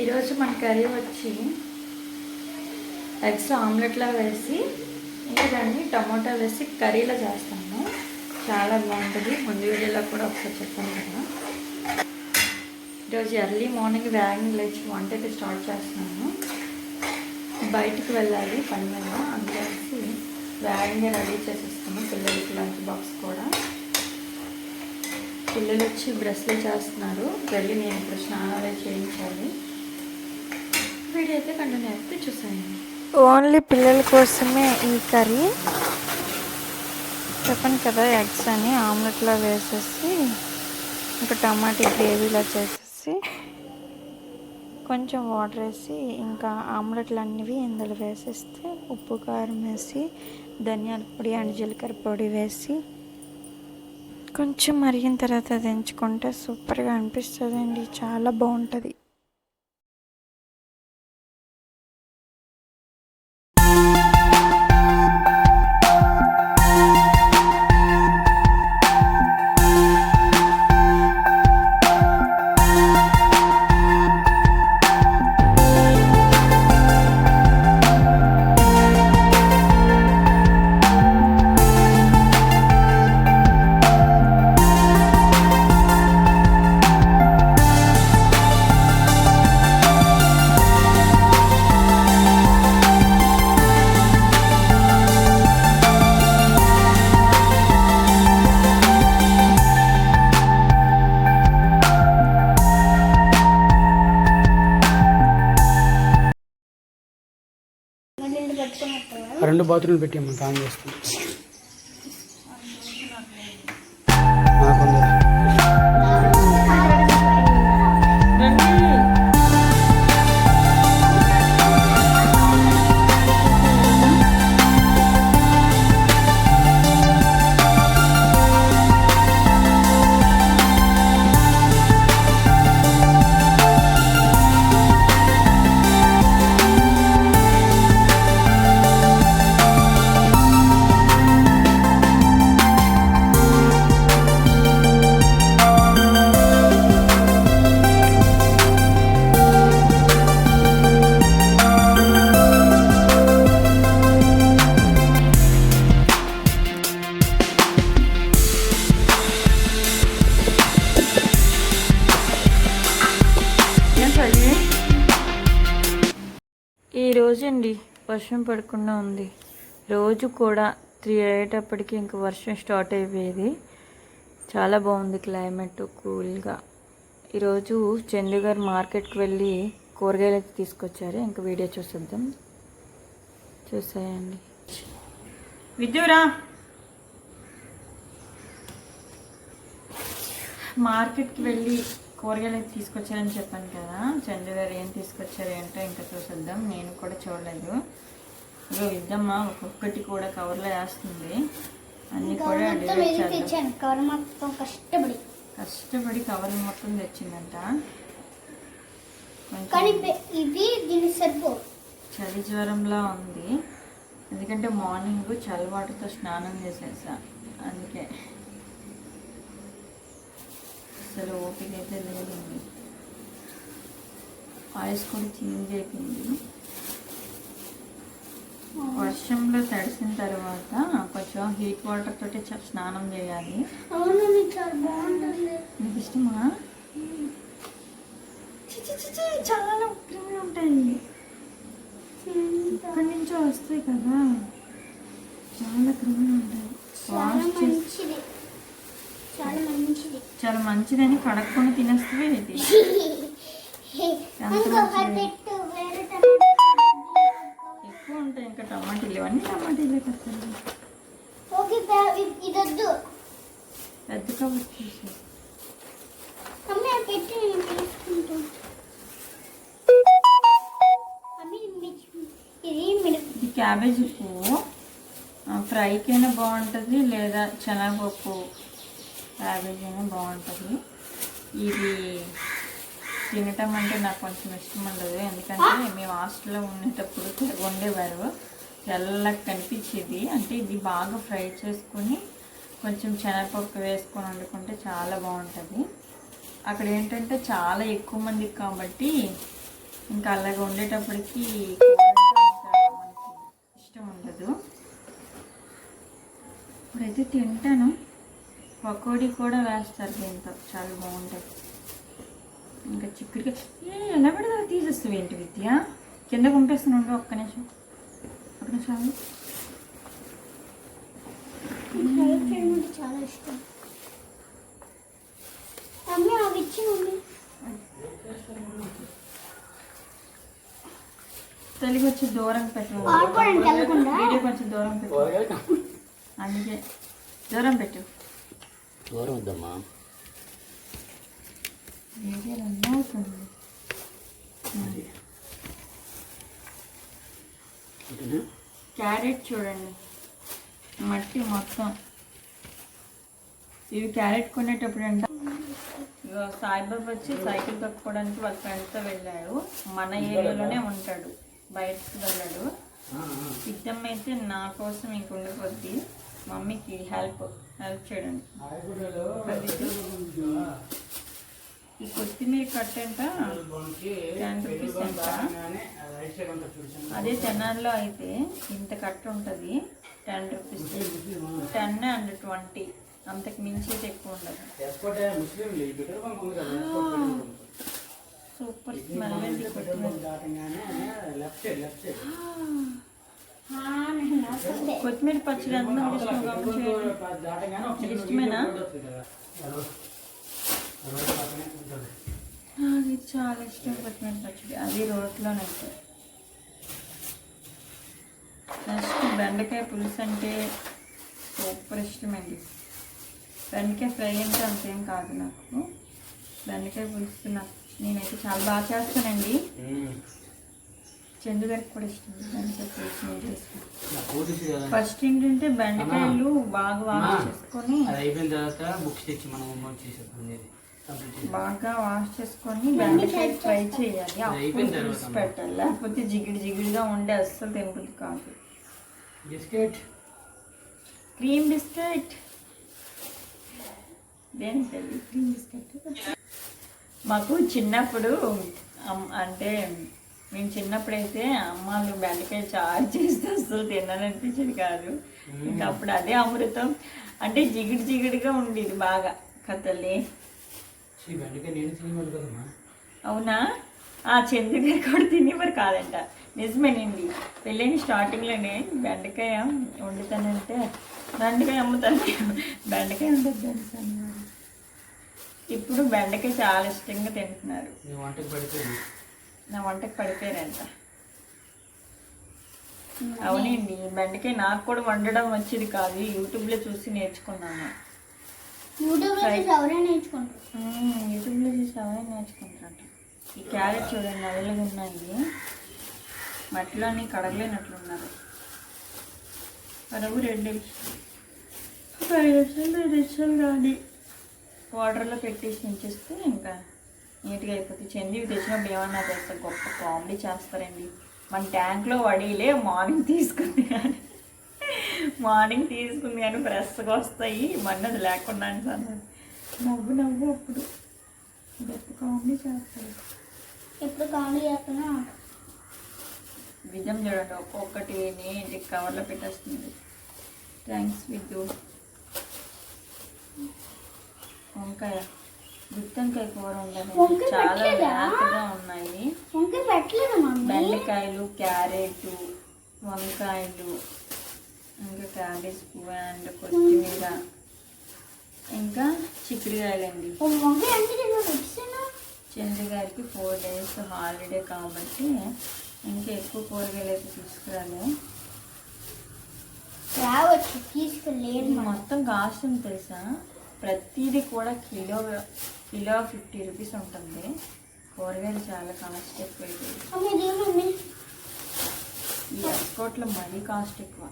ఈరోజు మన కర్రీ వచ్చి ఎగ్స్ ఆమ్లెట్లా వేసి ఇంకా దాన్ని టమాటా వేసి కర్రీలో చేస్తాము. చాలా బాగుంటుంది. ముందు వీడియోలో కూడా ఒకసారి చెప్పాను కదా. ఈరోజు ఎర్లీ మార్నింగ్ వ్యాగన్ లేచి వంట అయితే స్టార్ట్ చేస్తున్నాను. బయటికి వెళ్ళాలి పని మీద. అందుకేసి వేగంగా రెడీ చేసేస్తాను పిల్లలకి లంచ్ బాక్స్ కూడా. పిల్లలు వచ్చి బ్రష్లు చేస్తున్నారు. వెళ్ళి నేను ఇప్పుడు స్నానాలు చేయించాలి. వీడియో అయితే కంటిన్యూ అయితే చూసాయండి. ఓన్లీ పిల్లల కోసమే ఈ కర్రీ. చెప్పండి కదా ఎగ్స్ అని ఆమ్లెట్లో వేసేసి ఇంకా టమాటా గ్రేవీలా చేసేసి కొంచెం వాటర్ వేసి ఇంకా ఆమ్లెట్లు అన్నివి ఇందులో వేసేస్తే ఉప్పు కారం వేసి ధనియాల పొడి అండ్ జీలకర్ర పొడి వేసి కొంచెం మరిగిన తర్వాత దించుకుంటే సూపర్గా అనిపిస్తుందండి. చాలా బాగుంటుంది. రెండు బాత్రూమ్లు పెట్టి అమ్మ ఆన్ చేస్తాం రోజండి. వర్షం పడకుండా ఉంది. రోజు కూడా త్రీ అయ్యేటప్పటికి ఇంక వర్షం స్టార్ట్ అయిపోయేది. చాలా బాగుంది క్లైమేట్ కూల్గా. ఈరోజు చందు గారు మార్కెట్కి వెళ్ళి కూరగాయలు అయితే తీసుకొచ్చారు. ఇంక వీడియో చూసేద్దాం. చూసాయండి. విద్యురా మార్కెట్కి వెళ్ళి కూరగాయలు తీసుకొచ్చారని చెప్పాను కదా. చంద్ర గారు ఏం తీసుకొచ్చారు ఏంటో ఇంకా చూసేద్దాం. నేను కూడా చూడలేదు. ఇగో విద్దమ్మ ఒక్కొక్కటి కూడా కవర్లో వేస్తుంది. అన్ని కూడా కవర్ మొత్తం కష్టపడి. కష్టపడి కవర్ మొత్తం తెచ్చిందంట. సరిపో. చలి జ్వరంలా ఉంది. ఎందుకంటే మార్నింగ్ చలి వాటర్తో స్నానం చేసేసా. అందుకే. అసలు ఓపిక అయితే లేదండి వాయిస్ కూడా చేంజ్ అయిపోయింది. వర్షంలో తడిసిన తర్వాత కొంచెం హీట్ వాటర్ తోటి స్నానం చేయాలి. నీకు ఇష్టమా? చాలా ఉగ్రంగా ఉంటాయి. ఇక్కడి నుంచో వస్తాయి కదా. చాలా క్రిములు ఉంటాయి. వాష్ చేసి చాలా మంచిదని కడక్కొని తినేస్తే ఇది. ఎక్కువ ఉంటాయి ఇంకా టమాటీలు. ఇవన్నీ టమాటీలే వద్దు పెద్ద కవర్ చేసి ఇది క్యాబేజీ ఫ్రైకైనా బాగుంటుంది లేదా శనగపప్పు. క్యాబేజీ బాగుంటుంది. ఇది తినటం అంటే నాకు కొంచెం ఇష్టం ఉండదు. ఎందుకంటే మేము హాస్టల్లో ఉండేటప్పుడు వండేవారు. తెల్లగా కనిపించేది. అంటే ఇది బాగా ఫ్రై చేసుకొని కొంచెం శనగపప్పు వేసుకొని వండుకుంటే చాలా బాగుంటుంది. అక్కడ ఏంటంటే చాలా ఎక్కువ మందికి కాబట్టి ఇంకా అలాగ ఉండేటప్పటికి మనకి ఇష్టం ఉండదు. ఇప్పుడైతే తింటాను. పకోడీ కూడా వేస్తారు దీంతో. చాలా బాగుంటుంది ఇంకా చిక్కుడుగా ఏ ఎలా పెడతా తీసేస్తావు ఏంటి విద్య? కింద పంపిస్తున్నాడు ఒక్క నిమిషం. ఒక్క నిమిషం చాలా ఇష్టం. అవి ఇచ్చి తెలుగు వచ్చి దూరం పెట్టు. వీడియో కొంచెం దూరం పెట్టు. అందుకే. దూరం పెట్టు. వద్దమ్మా క్యారెట్ చూడండి. మట్టి మొత్తం. ఇవి క్యారెట్ కొనేటప్పుడు అంట సాయిబాబా వచ్చి సైకిల్ తొక్కుకోవడానికి వాళ్ళ ఫ్రెండ్తో వెళ్ళాడు మన ఏరియాలోనే ఉంటాడు. బయటకు వెళ్ళాడు. సిద్ధం అయితే నా కోసం ఇంక ఉండిపోద్ది. మమ్మీకి హెల్ప్. అది ఈ కొత్తిమీర కట్ట అంట టెన్ రూపీస్ అంట అదే తెనాల్లో అయితే ఇంత కట్ట ఉంటుంది. Ten rupees. Ten and twenty. అంతకు మించి ఎక్కువ ఉండదు. సూపర్ స్మెల్ కొత్తిమీర. కొత్తిమీర పచ్చడి ఎంత ఇష్టం ఇష్టమేనా? అది చాలా ఇష్టం కొత్తిమీర పచ్చడి. అది రోట్లోనైతే నెక్స్ట్ బెండకాయ పులుసు అంటే సూపర్ ఇష్టమండి. బెండకాయ ఫ్రై అంటే అంతేం కాదు నాకు. బెండకాయ పులుసు నాకు నేనైతే చాలా బాగా చేస్తానండి. చందు గారికి కూడా ఇష్టం. ఫస్ట్ ఏంటంటే బెండకాయలు బాగా వాష్ చేసుకొని అది అయిపోయిన తర్వాత బుక్స్ తెచ్చి మనం హోంవర్క్ చేసేద్దాం ఇది కంప్లీట్ చేసి బాగా వాష్ చేసుకొని బెండకాయ ఫ్రై చేయాలి. అప్పుడు అయిపోయిన తర్వాత పులుసు పెట్టాలి? లేకపోతే జిగిడి జిగిడిగా ఉండే అస్సలు తినబుద్ధి కాదు. బిస్కెట్. Cream biscuit. దేనికి క్రీమ్ బిస్కెట్? మాకు చిన్నప్పుడు అంటే మేము చిన్నప్పుడైతే అమ్మాళ్ళు బెండకాయ చారు చేస్తే అసలు తినాలనిపించేది కాదు. ఇంకా అప్పుడు అదే అమృతం. అంటే జిగిడి జిగిడిగా ఉండేది బాగా. కథలే అవునా? ఆ చంద్రు గారు కూడా తినేవారు కాదంట. నిజమేనండి. పెళ్ళైన స్టార్టింగ్లోనే బెండకాయ వండుతానంటే బెండకాయ అమ్ముతాను. బెండకాయ ఉండదు తెలుసు. ఇప్పుడు బెండకాయ చాలా ఇష్టంగా తింటున్నారు. నీ వంటకి పడిపోయారంట. అవునండి బెండకాయ నాకు కూడా వండడం వచ్చేది కాదు. యూట్యూబ్లో చూసి నేర్చుకున్నాను. యూట్యూబ్లో చూసి ఎవరైనా నేర్చుకుంటారు? మ్మ్, యూట్యూబ్లో చూసి అవే నేర్చుకుంటారట. ఈ క్యారెట్ చూడండి నల్లగా ఉన్నాయి. మట్టిలోని కడగలేనట్లున్నారు. కడుగు రెండు. ఒక ఐదు నిమిషాలు ఐదు నిమిషాలు కానీ వాటర్లో పెట్టేసి ఉంచేస్తే ఇంకా నీట్గా అయిపోతుంది చంది తెచ్చినప్పుడు ఏమన్నా చేస్తారు గొప్ప కామెడీ చేస్తారండి. మన ట్యాంక్లో వడిలే మార్నింగ్ తీసుకుంది కానీ మార్నింగ్ తీసుకుంది కానీ ఫ్రెష్గా వస్తాయి. మన్నది లేకుండా అని అన్నారు. నవ్వు నవ్వు అప్పుడు. గొప్ప కామెడీ చేస్తారు. ఎప్పుడు కామెడీ చేస్తున్నా విజయం చూడండి. ఒక్కొక్కటి నీటి కవర్లో పెట్టేస్తుంది. థ్యాంక్స్ విద్యు వంకాయ. గుత్తొంకాయ కూర వంకాయ చాలా? లేతగా ఉన్నాయి. బెండకాయలు క్యారెట్ వంకాయలు ఇంకా క్యాబేజ్ పువ్వు అండ్ కొత్తిమీర ఇంకా చిక్కుడుకాయలండి. ఓ వంకాయ అంటే నేను వచ్చాను చంద్ర గారికి ఫోర్ డేస్ హాలిడే కాబట్టి ఇంకా ఎక్కువ కూరగాయలు అయితే తీసుకురాలే. మా మొత్తం కాస్ట్ తెలుసా? ప్రతిదీ కూడా కిలో కిలో ఫిఫ్టీ రూపీస్ ఉంటుంది. కూరగాయలు చాలా కాస్ట్ ఎక్కువ అయిపోయింది. ఈ ఎక్స్పోర్ట్లో మరీ కాస్ట్ ఎక్కువ.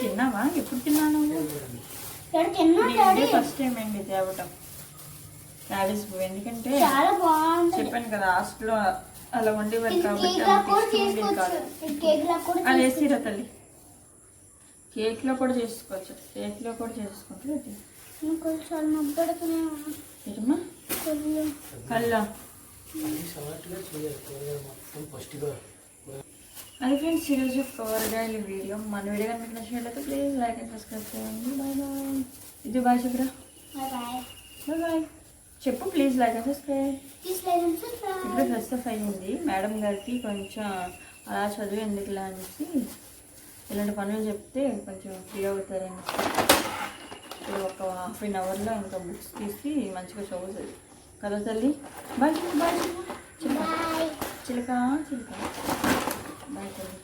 తిన్నావా ఎప్పుడు తిన్నాను ఫస్ట్ టైం అండి తేవటం క్యాబేజ్ పువ్వు ఎందుకంటే చాలా బాగుంది చెప్పాను కదా హాస్టల్లో అలా ఉండేవారు ఇది కాబట్టి అది చేసుకోవచ్చు. వేసిరా తల్లి. కేక్లో కూడా చేసుకోవచ్చు. కేక్లో కూడా చేసుకుంటే కళ్ళ. అది ఫ్రెండ్స్ ఈరోజు కూరగాయల వీడియో. మన వీడియో కనుక మీకు నచ్చినట్లయితే ప్లీజ్ లైక్ అండ్ సబ్స్క్రైబ్ చేయండి. బాయ్ బాయ్ ఇది బాయ్ చెప్పరా బాయ్ బాయ్ చెప్పు ప్లీజ్ లైక్ అండ్ సబ్స్క్రైబ్ ఇప్పుడు అప్ అయ్యింది మేడం గారికి కొంచెం అలా చదువు ఎందుకులా అనేసి ఇలాంటి పనులు చెప్తే కొంచెం ఫ్రీ అవుతారని. ఇప్పుడు ఒక హాఫ్ అన్ అవర్లో ఇంకా బుక్స్ తీసి మంచిగా చదువుతుంది కదా తల్లి? బాయ్ బాయ్ చిలక. చిలక బాయ్ తల్లి.